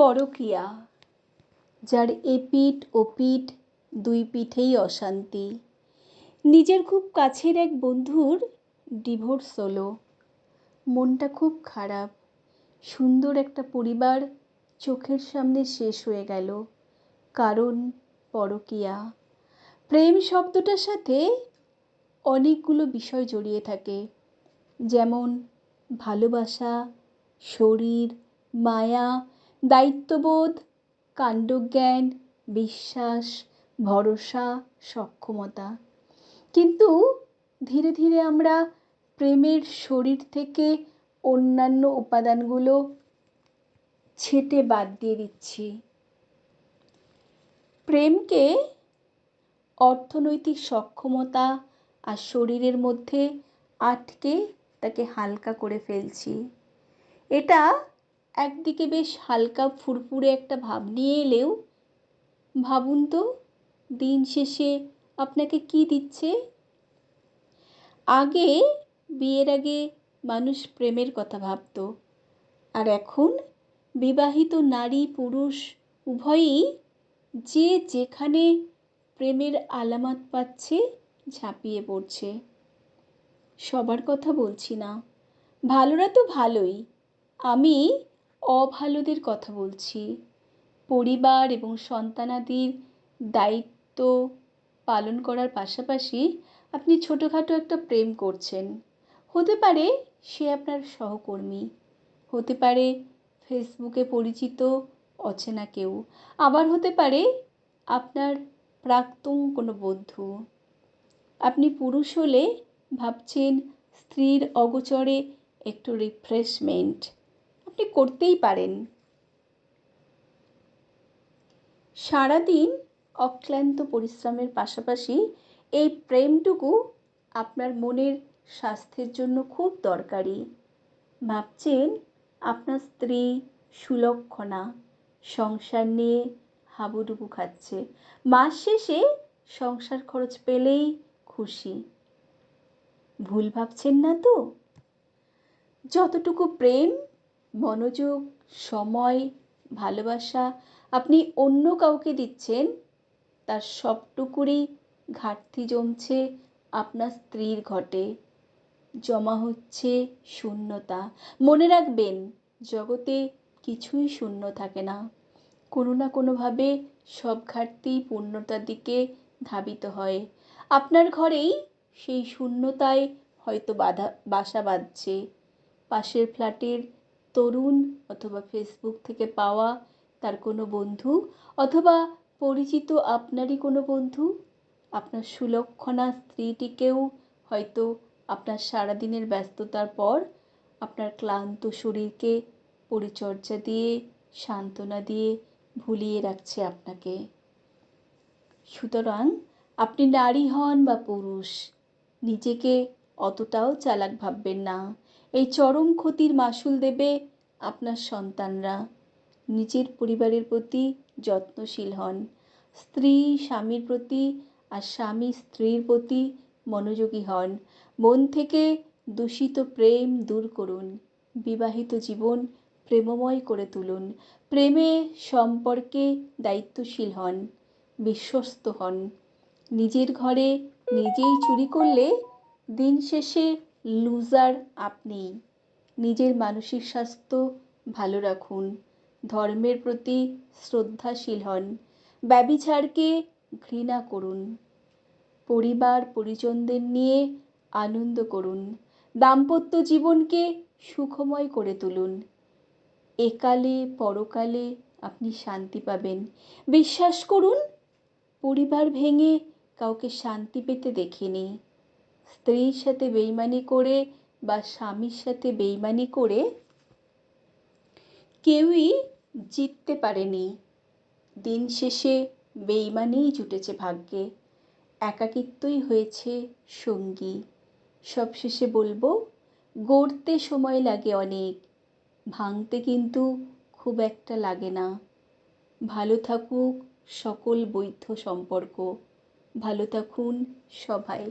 পরকীয়া যার এপিঠ ওপিঠ দুই পিঠেই অশান্তি। নিজের খুব কাছের এক বন্ধুর ডিভোর্স হলো। মনটা খুব খারাপ। সুন্দর একটা পরিবার চোখের সামনে শেষ হয়ে গেল। কারণ পরকীয়া প্রেম শব্দটার সাথে অনেকগুলো বিষয় জড়িয়ে থাকে। যেমন ভালোবাসা, শরীর, মায়া দায়িত্ববোধ, কাণ্ডজ্ঞান, বিশ্বাস, ভরসা, সক্ষমতা। কিন্তু ধীরে ধীরে আমরা প্রেমের শরীর থেকে অন্যান্য উপাদানগুলো ছেটে বাদ দিয়ে দিচ্ছি। প্রেমকে অর্থনৈতিক সক্ষমতা আর শরীরের মধ্যে আটকে তাকে হালকা করে ফেলছি। এটা একদিকে বেশ হালকা ফুরফুরে একটা ভাব নিয়ে এলেও, ভাবুন তো, দিন শেষে আপনাকে কি দিচ্ছে? আগে, বিয়ের আগে মানুষ প্রেমের কথা ভাবত। আর এখন, বিবাহিত নারী, পুরুষ, উভয়ই যে যেখানে প্রেমের আলামত পাচ্ছে, ঝাঁপিয়ে পড়ছে। সবার কথা বলছি না। ভালোরা তো ভালোই। আমি অভালোদের কথা বলছি। পরিবার এবং সন্তানাদির দায়িত্ব পালন করার পাশাপাশি আপনি ছোটোখাটো একটা প্রেম করছেন। হতে পারে সে আপনার সহকর্মী, হতে পারে ফেসবুকে পরিচিত অচেনা কেউ, আবার হতে পারে আপনার প্রাক্তন কোনো বন্ধু। আপনি পুরুষ হলে ভাবছেন স্ত্রীর অগোচরে একটু রিফ্রেশমেন্ট আপনি করতেই পারেন। সারাদিন অক্লান্ত পরিশ্রমের পাশাপাশি এই প্রেমটুকু আপনার মনের স্বাস্থ্যের জন্য খুব দরকারি। ভাবছেন আপনার স্ত্রী সুলক্ষণা, সংসার নিয়ে হাবুডুবু খাচ্ছে। মাস শেষে সংসার খরচ পেলেই খুশি। ভুল ভাবছেন না তো? যতটুকু প্রেম মনোযোগ, সময়, ভালোবাসা, আপনি অন্য কাউকে দিচ্ছেন, তার সবটুকুরই ঘাটতি জমছে আপনার স্ত্রীর ঘটে। জমা হচ্ছে শূন্যতা। মনে রাখবেন, জগতে কিছুই শূন্য থাকে না। কোনো না কোনোভাবে সব ঘাটতি পূর্ণতার দিকে ধাবিত হয়। আপনার ঘরেই সেই শূন্যতায় হয়তো বাধা, বাসা বাঁধছে। পাশের ফ্ল্যাটের তরুণ অথবা ফেসবুক থেকে পাওয়া তার কোনো বন্ধু অথবা পরিচিত আপনারই কোনো বন্ধু? আপনার সুলক্ষণা স্ত্রীটিকেও হয়তো আপনার সারাদিনের ব্যস্ততার পর আপনার ক্লান্ত শরীরকে পরিচর্যা দিয়ে, সান্ত্বনা দিয়ে ভুলিয়ে রাখছে আপনাকে। সুতরাং আপনি নারী হন বা পুরুষ, নিজেকে অতটাও চালাক ভাববেন না। এই চরম ক্ষতির মাসুল দেবে আপনার সন্তানরা। নিজের পরিবারের প্রতি যত্নশীল হন। স্ত্রী, স্বামীর প্রতি আর স্বামী স্ত্রীর প্রতি মনোযোগী হন। মন থেকে দূষিত প্রেম দূর করুন। বিবাহিত জীবন প্রেমময় করে তুলুন। প্রেমে সম্পর্কে দায়িত্বশীল হন। বিশ্বস্ত হন। নিজের ঘরে নিজেই চুরি করলে দিন শেষে লুজার আপনি। নিজের মানসিক স্বাস্থ্য ভালো রাখুন। ধর্মের প্রতি শ্রদ্ধাশীল হন। ব্যবিচারকে ঘৃণা করুন। পরিবার পরিজনদের নিয়ে আনন্দ করুন। দাম্পত্য জীবনকে সুখময় করে তুলুন। একালে পরকালে আপনি শান্তি পাবেন। বিশ্বাস করুন, পরিবার ভেঙে কাউকে শান্তি পেতে দেখিনি। স্ত্রীর সাথে বেইমানি করে বা স্বামীর সাথে বেইমানি করে কেউই জিততে পারেনি। দিন শেষে বেইমানিই জুটেছে ভাগ্যে। একাকিত্বই হয়েছে সঙ্গী। সবশেষে বলব, গড়তে সময় লাগে অনেক, ভাঙতে কিন্তু খুব একটা লাগে না। ভালো থাকুক সকল বৈধ সম্পর্ক। ভালো থাকুন সবাই।